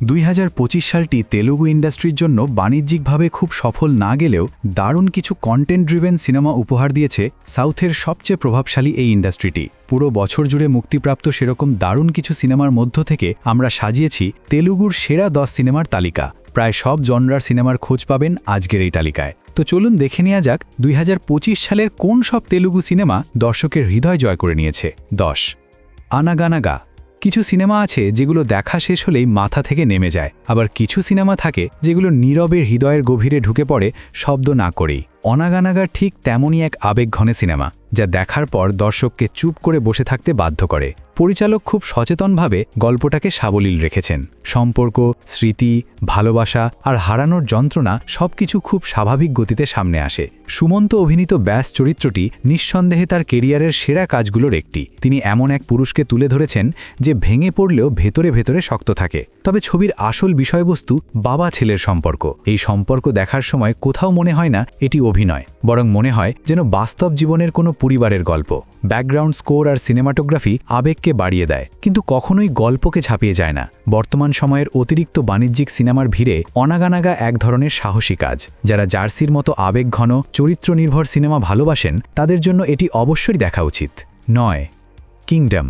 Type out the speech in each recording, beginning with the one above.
দুই হাজার পঁচিশ সালটি তেলুগু ইন্ডাস্ট্রির জন্য বাণিজ্যিকভাবে খুব সফল না গেলেও দারুণ কিছু কন্টেন্ট ড্রিভেন সিনেমা উপহার দিয়েছে সাউথের সবচেয়ে প্রভাবশালী এই ইন্ডাস্ট্রিটি। পুরো বছর জুড়ে মুক্তিপ্রাপ্ত সেরকম দারুণ কিছু সিনেমার মধ্য থেকে আমরা সাজিয়েছি তেলুগুর সেরা দশ সিনেমার তালিকা। প্রায় সব জনরার সিনেমার খোঁজ পাবেন আজকের এই তালিকায়। তো চলুন দেখে নেওয়া যাক দুই হাজার পঁচিশ সালের কোন সব তেলুগু সিনেমা দর্শকের হৃদয় জয় করে নিয়েছে। দশ। আনাগানাগা। কিছু সিনেমা আছে যেগুলো দেখা শেষ হলেই মাথা থেকে নেমে যায়। আবার কিছু সিনেমা থাকে যেগুলো নীরবের হৃদয়ের গভীরে ঢুকে পড়ে, শব্দ না করেই। অনাগানাগার ঠিক তেমনই এক আবেগঘনে সিনেমা, যা দেখার পর দর্শককে চুপ করে বসে থাকতে বাধ্য করে। পরিচালক খুব সচেতনভাবে গল্পটাকে সাবলীল রেখেছেন। সম্পর্ক, স্মৃতি, ভালোবাসা আর হারানোর যন্ত্রণা সবকিছু খুব স্বাভাবিক গতিতে সামনে আসে। সুমন্ত অভিনীত ব্যাস চরিত্রটি নিঃসন্দেহে তার কেরিয়ারের সেরা কাজগুলোর একটি। তিনি এমন এক পুরুষকে তুলে ধরেছেন যে ভেঙে পড়লেও ভেতরে ভেতরে শক্ত থাকে। তবে ছবির আসল বিষয়বস্তু বাবা ছেলের সম্পর্ক। এই সম্পর্ক দেখার সময় কোথাও মনে হয় না এটি অভিনয়, বরং মনে হয় যেন বাস্তব জীবনের কোনো পরিবারের গল্প। ব্যাকগ্রাউন্ড স্কোর আর সিনেমাটোগ্রাফি আবেগকে বাড়িয়ে দেয়, কিন্তু কখনোই গল্পকে ছাপিয়ে যায় না। বর্তমান সময়ের অতিরিক্ত বাণিজ্যিক সিনেমার ভিড়ে অনাগানাগা এক ধরনের সাহসী কাজ। যারা জার্সির মতো আবেগঘন চরিত্র নির্ভর সিনেমা ভালোবাসেন, তাদের জন্য এটি অবশ্যই দেখা উচিত। নয়, কিংডম।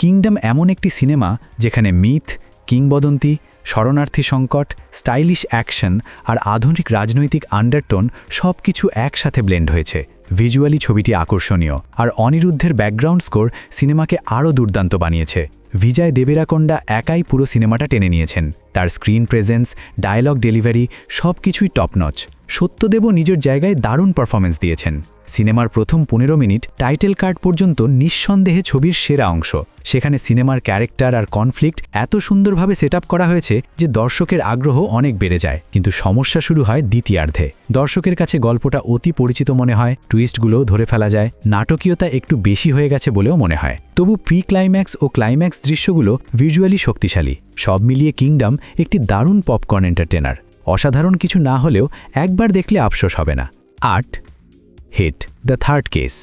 কিংডম এমন একটি সিনেমা যেখানে মিথ, কিংবদন্তি শরণার্থী সংকট স্টাইলিশ অ্যাকশন আর আধুনিক রাজনৈতিক আন্ডারটোন সব কিছু একসাথে ব্লেন্ড হয়েছে। ভিজুয়ালি ছবিটি আকর্ষণীয় আর অনিরুদ্ধের ব্যাকগ্রাউন্ড স্কোর সিনেমাকে আরও দুর্দান্ত বানিয়েছে। বিজয় দেবেরাকোন্ডা একাই পুরো সিনেমাটা টেনে নিয়েছেন। তার স্ক্রিন প্রেজেন্স ডায়লগ ডেলিভারি সব কিছুই টপনচ সত্যদেবও নিজের জায়গায় দারুণ পারফরমেন্স দিয়েছেন। সিনেমার প্রথম পনেরো মিনিট টাইটেল কার্ড পর্যন্ত নিঃসন্দেহে ছবির সেরা অংশ। সেখানে সিনেমার ক্যারেক্টার আর কনফ্লিক্ট এত সুন্দরভাবে সেট করা হয়েছে যে দর্শকের আগ্রহ অনেক বেড়ে যায়। কিন্তু সমস্যা শুরু হয় দ্বিতীয়ার্ধে। দর্শকের কাছে গল্পটা অতি পরিচিত মনে হয়, টুইস্টগুলোও ধরে ফেলা যায়, নাটকীয়তা একটু বেশি হয়ে গেছে বলেও মনে হয়। তবু প্রি ক্লাইম্যাক্স ও ক্লাইম্যাক্স দৃশ্যগুলো ভিজুয়ালি শক্তিশালী। সব মিলিয়ে কিংডম একটি দারুণ পপকর্ন এন্টারটেনার অসাধারণ কিছু না হলেও একবার দেখলে আফসোস হবে না। আট HIT, the third case.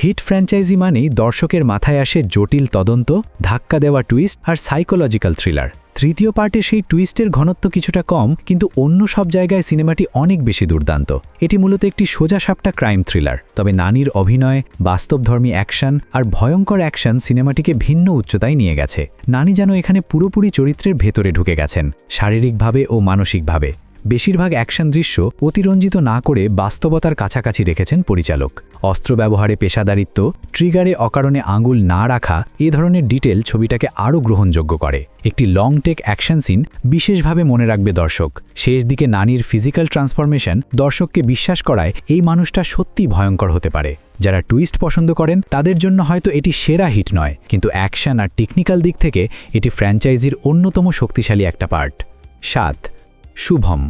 HIT franchise মানেই দর্শকের মাথায় আসে জটিল তদন্ত, ধাক্কা দেওয়া টুইস্ট আর সাইকোলজিক্যাল থ্রিলার। তৃতীয় পার্টে সেই টুইস্টের ঘনত্ব কিছুটা কম, কিন্তু অন্য সব জায়গায় সিনেমাটি অনেক বেশি দুর্দান্ত। এটি মূলত একটি সোজা সাপটা ক্রাইম থ্রিলার। তবে নানির অভিনয়, বাস্তবধর্মী অ্যাকশন আর ভয়ঙ্কর অ্যাকশন সিনেমাটিকে ভিন্ন উচ্চতায় নিয়ে গেছে। নানি যেন এখানে পুরোপুরি চরিত্রের ভেতরে ঢুকে গেছেন, শারীরিকভাবে ও মানসিকভাবে। বেশিরভাগ অ্যাকশন দৃশ্য অতিরঞ্জিত না করে বাস্তবতার কাছাকাছি রেখেছেন পরিচালক। অস্ত্র ব্যবহারে পেশাদারিত্ব, ট্রিগারে অকারণে আঙুল না রাখা, এ ধরনের ডিটেল ছবিটাকে আরও গ্রহণযোগ্য করে। একটি লং টেক অ্যাকশন সিন বিশেষভাবে মনে রাখবে দর্শক। শেষ দিকে নানির ফিজিক্যাল ট্রান্সফরমেশন দর্শককে বিশ্বাস করায় এই মানুষটা সত্যি ভয়ঙ্কর হতে পারে। যারা টুইস্ট পছন্দ করেন, তাদের জন্য হয়তো এটি সেরা হিট নয়, কিন্তু অ্যাকশন আর টেকনিক্যাল দিক থেকে এটি ফ্র্যাঞ্চাইজির অন্যতম শক্তিশালী একটা পার্ট। সাত শুভম।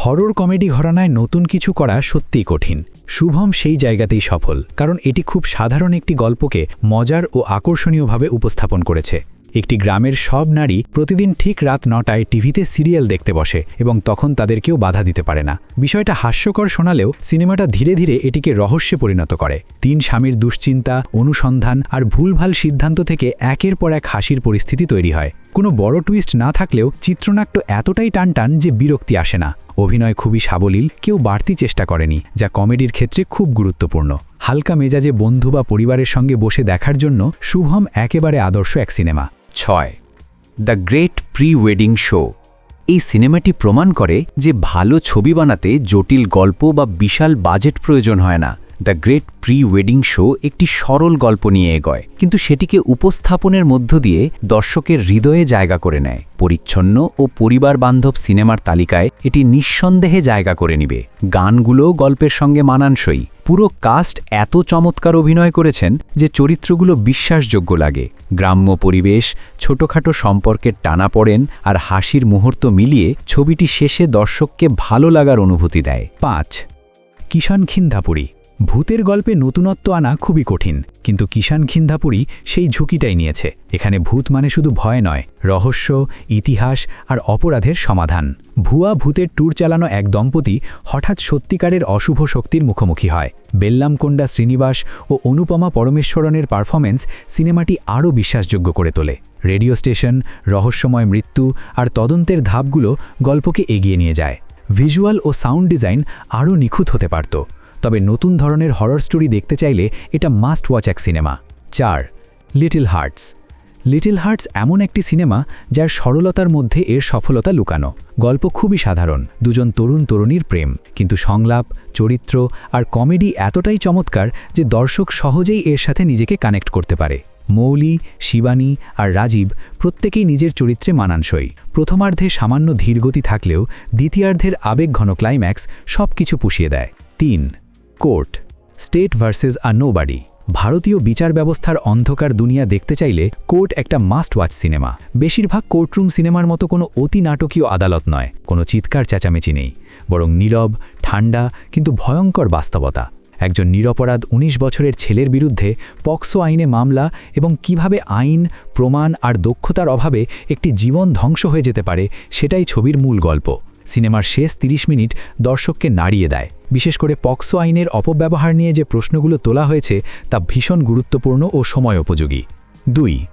হরর কমেডি ঘরানায় নতুন কিছু করা সত্যিই কঠিন। শুভম সেই জায়গাতেই সফল, কারণ এটি খুব সাধারণ একটি গল্পকে মজার ও আকর্ষণীয়ভাবে উপস্থাপন করেছে। একটি গ্রামের সব নারী প্রতিদিন ঠিক রাত নটায় টিভিতে সিরিয়াল দেখতে বসে এবং তখন তাদের কেউ বাধা দিতে পারে না। বিষয়টা হাস্যকর শোনালেও সিনেমাটা ধীরে ধীরে এটিকে রহস্যে পরিণত করে। তিন স্বামীর দুশ্চিন্তা, অনুসন্ধান আর ভুলভাল সিদ্ধান্ত থেকে একের পর এক হাসির পরিস্থিতি তৈরি হয়। কোনো বড় টুইস্ট না থাকলেও চিত্রনাট্য এতটাই টানটান যে বিরক্তি আসে না। অভিনয় খুবই সাবলীল, কেউ বাড়তি চেষ্টা করেনি, যা কমেডির ক্ষেত্রে খুব গুরুত্বপূর্ণ। হালকা মেজাজে বন্ধু বা পরিবারের সঙ্গে বসে দেখার জন্য শুভম একেবারে আদর্শ এক সিনেমা। ছয়। The great pre wedding show. এই সিনেমাটি প্রমাণ করে যে ভালো ছবি বানাতে জটিল গল্প বা বিশাল বাজেট প্রয়োজন হয় না। The great pre wedding show একটি সরল গল্প নিয়ে এগোয়, কিন্তু সেটিকে উপস্থাপনের মধ্য দিয়ে দর্শকের হৃদয়ে জায়গা করে নেয়। পরিচ্ছন্ন ও পরিবার বান্ধব সিনেমার তালিকায় এটি নিঃসন্দেহে জায়গা করে নিবে। গানগুলোও গল্পের সঙ্গে মানানসই। পুরো কাস্ট এত চমৎকার অভিনয় করেছেন যে চরিত্রগুলো বিশ্বাসযোগ্য লাগে। গ্রাম্য পরিবেশ, ছোটখাটো সম্পর্কের টানা পড়েন আর হাসির মুহূর্ত মিলিয়ে ছবিটি শেষে দর্শককে ভালো লাগার অনুভূতি দেয়। পাঁচ, কিষাণ খিন্ধাপুরী। ভূতের গল্পে নতুনত্ব আনা খুবই কঠিন, কিন্তু কিষান খিন্ধাপুরী সেই ঝুঁকিটাই নিয়েছে। এখানে ভূত মানে শুধু ভয় নয়, রহস্য, ইতিহাস আর অপরাধের সমাধান। ভুয়া ভূতের ট্যুর চালানো এক দম্পতি হঠাৎ সত্যিকারের অশুভ শক্তির মুখোমুখি হয়। বেল্লামকোন্ডা শ্রীনিবাস ও অনুপমা পরমেশ্বরনের পারফরমেন্স সিনেমাটি আরও বিশ্বাসযোগ্য করে তোলে। রেডিও স্টেশন, রহস্যময় মৃত্যু আর তদন্তের ধাপগুলো গল্পকে এগিয়ে নিয়ে যায়। ভিজুয়াল ও সাউন্ড ডিজাইন আরও নিখুঁত হতে পারত। তবে নতুন ধরনের হরর স্টোরি দেখতে চাইলে এটা মাস্ট ওয়াচ এক সিনেমা চার লিটল হার্টস লিটল হার্টস এমন একটি সিনেমা যার সরলতার মধ্যে এর সফলতা লুকানো। গল্প খুবই সাধারণ, দুজন তরুণ তরুণীর প্রেম। কিন্তু সংলাপ, চরিত্র আর কমেডি এতটাই চমৎকার যে দর্শক সহজেই এর সাথে নিজেকে কানেক্ট করতে পারে। মৌলি, শিবানী আর রাজীব প্রত্যেকেই নিজের চরিত্রে মানানসই। প্রথমার্ধে সামান্য ধীরগতি থাকলেও দ্বিতীয়ার্ধের আবেগঘন ক্লাইম্যাক্স সব কিছু পুষিয়ে দেয়। তিন court, state versus a nobody, ভারতীয় বিচার ব্যবস্থার অন্ধকার দুনিয়া দেখতে চাইলে কোর্ট একটা মাস্ট ওয়াচ সিনেমা। বেশিরভাগ কোর্টরুম সিনেমার মতো কোনো অতি নাটকীয় আদালত নয়, কোনো চিৎকার চেঁচামেচি নেই, বরং নীরব ঠান্ডা কিন্তু ভয়ঙ্কর বাস্তবতা। একজন নিরপরাধ ১৯ বছরের ছেলের বিরুদ্ধে পক্সো আইনে মামলা এবং কীভাবে আইন, প্রমাণ আর দক্ষতার অভাবে একটি জীবন ধ্বংস হয়ে যেতে পারে, সেটাই ছবির মূল গল্প। সিনেমার শেষ ৩০ মিনিট দর্শককে নাড়িয়ে দেয়। বিশেষ করে পক্সো আইনের অপব্যবহার নিয়ে যে প্রশ্নগুলো তোলা হয়েছে, তা ভীষণ গুরুত্বপূর্ণ ও সময় উপযোগী। দুই,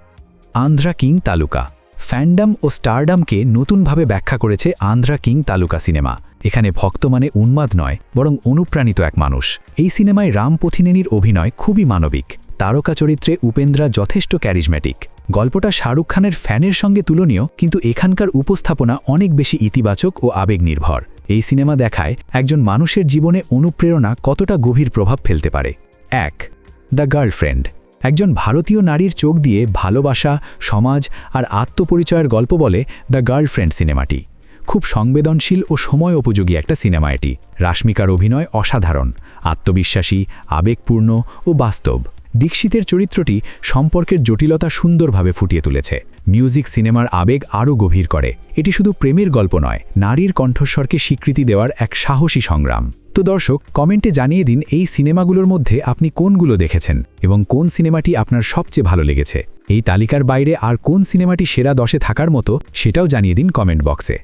আন্ধ্রা কিং তালুকা। ফ্যান্ডাম ও স্টারডামকে নতুনভাবে ব্যাখ্যা করেছে আন্ধ্রা কিং তালুকা সিনেমা। এখানে ভক্ত মানে উন্মাদ নয়, বরং অনুপ্রাণিত এক মানুষ। এই সিনেমায় রাম পথিনেনির অভিনয় খুবই মানবিক। তারকা চরিত্রে উপেন্দ্রা যথেষ্ট ক্যারিজম্যাটিক গল্পটা শাহরুখ খানের ফ্যানের সঙ্গে তুলনীয়, কিন্তু এখানকার উপস্থাপনা অনেক বেশি ইতিবাচক ও আবেগ নির্ভর এই সিনেমা দেখায় একজন মানুষের জীবনে অনুপ্রেরণা কতটা গভীর প্রভাব ফেলতে পারে। এক, দ্য গার্লফ্রেন্ড। একজন ভারতীয় নারীর চোখ দিয়ে ভালোবাসা, সমাজ আর আত্মপরিচয়ের গল্প বলে দ্য গার্লফ্রেন্ড সিনেমাটি। খুব সংবেদনশীল ও সময় উপযোগী একটা সিনেমা এটি। রাশ্মিকার অভিনয় অসাধারণ, আত্মবিশ্বাসী, আবেগপূর্ণ ও বাস্তব। দীক্ষিতের চরিত্রটি সম্পর্কের জটিলতা সুন্দরভাবে ফুটিয়ে তুলেছে। মিউজিক সিনেমার আবেগ আরও গভীর করে। এটি শুধু প্রেমের গল্প নয়, নারীর কণ্ঠস্বরকে স্বীকৃতি দেওয়ার এক সাহসী সংগ্রাম। তো দর্শক, কমেন্টে জানিয়ে দিন এই সিনেমাগুলোর মধ্যে আপনি কোনগুলো দেখেছেন এবং কোন সিনেমাটি আপনার সবচেয়ে ভালো লেগেছে। এই তালিকার বাইরে আর কোন সিনেমাটি সেরা দশে থাকার মতো সেটাও জানিয়ে দিন কমেন্ট বক্সে।